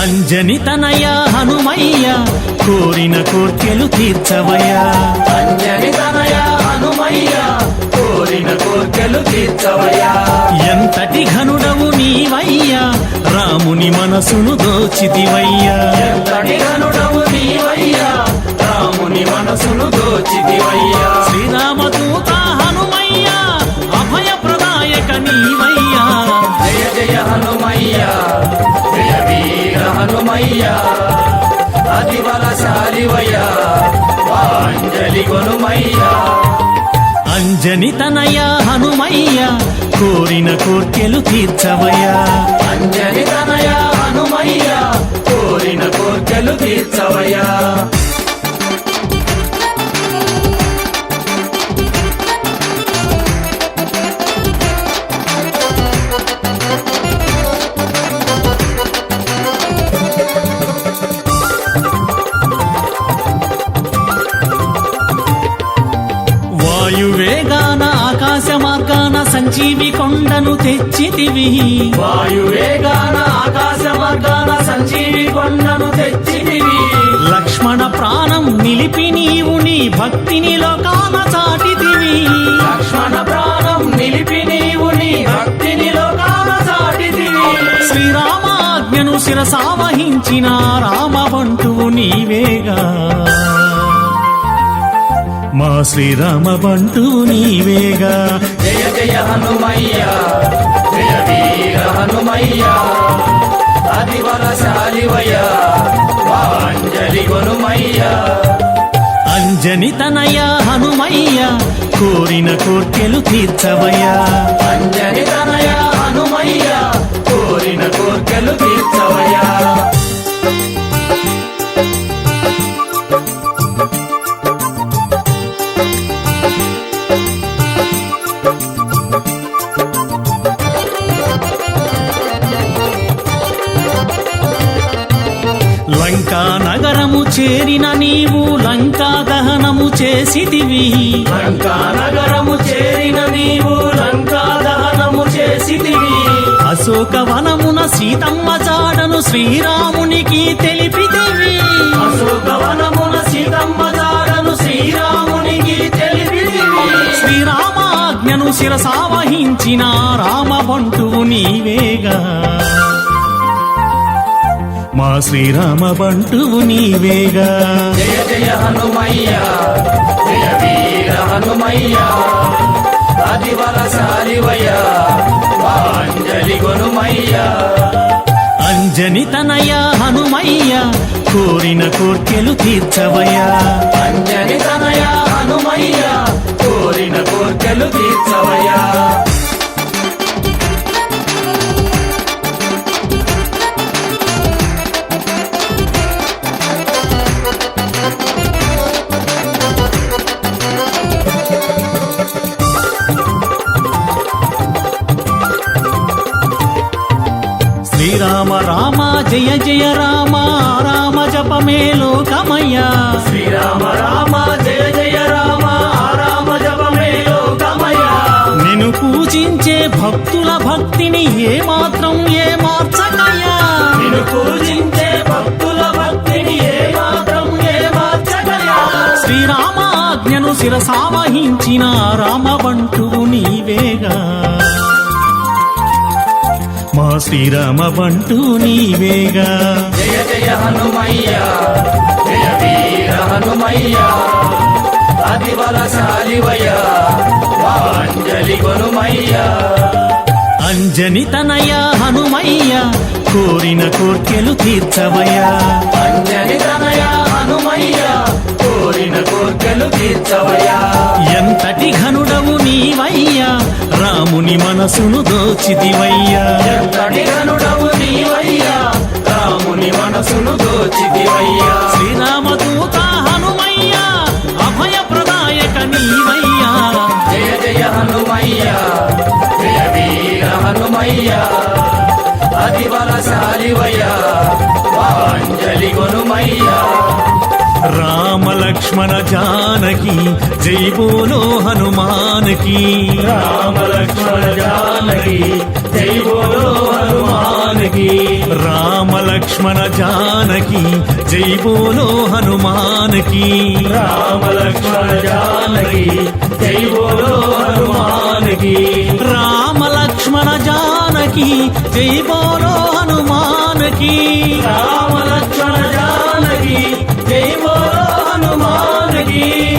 అంజని తనయ హనుమయ్య కోరిన కోర్కెలు తీర్చవయ్యా. అంజని తనయ హనుమయ్య కోరిన కోర్కెలు తీర్చవయ్యా. మనసును నీవయ్యా రాముని మనసును దోచితివయ్యా. శ్రీరామదూత హనుమయ్య అభయ ప్రదాయక నీవయ్యా. జయ జయ హనుమయ్య జయ వీర హనుమయ్య. అతి బలశాలివయ్య వాంజలి కొనుమయ్యా. అంజని తనయ హనుమయ్య కోరిన కోర్కెలు తీర్చవయ్యా. వాయువేగాన ఆకాశ మార్గాన సంజీవి కొండను తెచ్చితివి. వాయువేగాన ఆకాశ మార్గాన సంజీవి కొండను తెచ్చితివి. లక్ష్మణ ప్రాణం నిలిపి నీవు నీ భక్తిని లోకాన చాటితివి. లక్ష్మణ ప్రాణం నిలిపి నీవు నీ భక్తిని లోకాన చాటితివి. శ్రీరామ ఆజ్ఞను శిరసావహించిన రామ బంటువు నీవేగా. మా శ్రీరామ బంటువు నీవేగా. జయ జయ హనుమయ్య జయ వీర హనుమయ్య వాంజలి కొనుమయ్య. అంజని తనయ హనుమయ్య కోరిన కోర్కెలు తీర్చవయ్యా. అంజని తనయ హనుమయ్య కోరిన కోర్కెలు తీర్చవయ్యా. నగరము చేరిన నీవు లంకా దహనము చేసితివి. లంకా నగరము చేరిన నీవు లంకా దహనము చేసితివి. అశోక వనమున సీతమ్మ జాడను శ్రీరామునికి తెలిపితివి. అశోకవనమున సీతమ్మ జాడను శ్రీరామునికి తెలిపితివి. శ్రీరామ ఆజ్ఞను శిరసావహించిన రామ బంటువు నీవేగా. మా శ్రీరామ బంటువు నీవేగా. జయ జయ హనుమయ్య జయ వీర హనుమయ్య అంజని తనయ హనుమయ్య కోరిన కోర్కెలు తీర్చవయ్యా. అంజని తనయ హనుమయ్య కోరిన కోర్కెలు తీర్చవయ్యా. శ్రీరామ రామ జయ జయ రామ రామ జపమే లోకమయ్యా. శ్రీరామ రామ జయ జయ రామ రామ జపమే లోకమయ్య. నిన్ను పూజించే భక్తుల భక్తిని ఏ మాత్రం ఏ మార్చకయ్యా నిన్ను పూజించే భక్తుల భక్తిని ఏ మాత్రం ఏ మార్చగలయా శ్రీరామ ఆజ్ఞను శిరసావహించిన రామ బంటువు నీవేగా. శ్రీరామ బంటు నీవేగా. జయ జయ హనుమయ్య జయ వీర హనుమయ్య అతి కొనుమయ్య అంజని తనయ హనుమయ్య కోరిన కోర్కెలు తీర్చవయ్యా. అంజని తనయ హనుమయ్య కోర్కెలు తీర్చవయ్యా. ఎంతటి ఘనుడవు నీవయ్యా? రాముని మనసును దోచితివయ్యా. ఎంతటి గనుడవు నీవయ్యా? రాముని మనసును దోచితివయ్యా. శ్రీరామదూత హనుమయ్య అభయ ప్రదాయక నీవయ్యా. జయ జయ హనుమయ్య జయ వీర హనుమయ్య. అతి బలశాలివయ్య అంజలి కొనుమయ్యా. రామ లక్ష్మణ జానకి జై బోలో హనుమానికి. రామ లక్ష్మణ జానకి జై బోలో హనుమానికి. రామ లక్ష్మణ జానకి జై బోలో హనుమానికి. రామ లక్ష్మణ జానకి జై బోలో హనుమానికి. రామ లక్ష్మణ జానకి జై బోలో హనుమానికి. రామ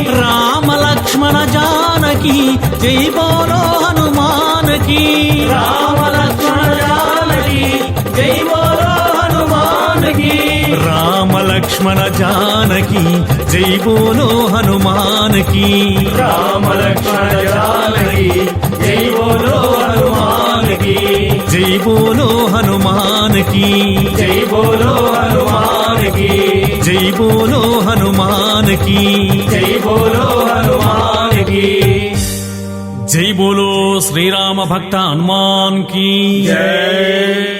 రామ లక్ష్మణ జానకి జై బోలో హనుమానికి. రామ లక్ష్మణ జానకి జై బోలో హనుమానికి. రామ లక్ష్మణ జానకి జై బోలో హనుమానికి. రామ లక్ష్మణ జానకి జై బోలో హనుమానికి. జై బోలో హనుమానికి. జై బోలో హనుమానికి. జై బోలో హనుమానికి. जय बोलो श्री राम भक्त हनुमान की जय।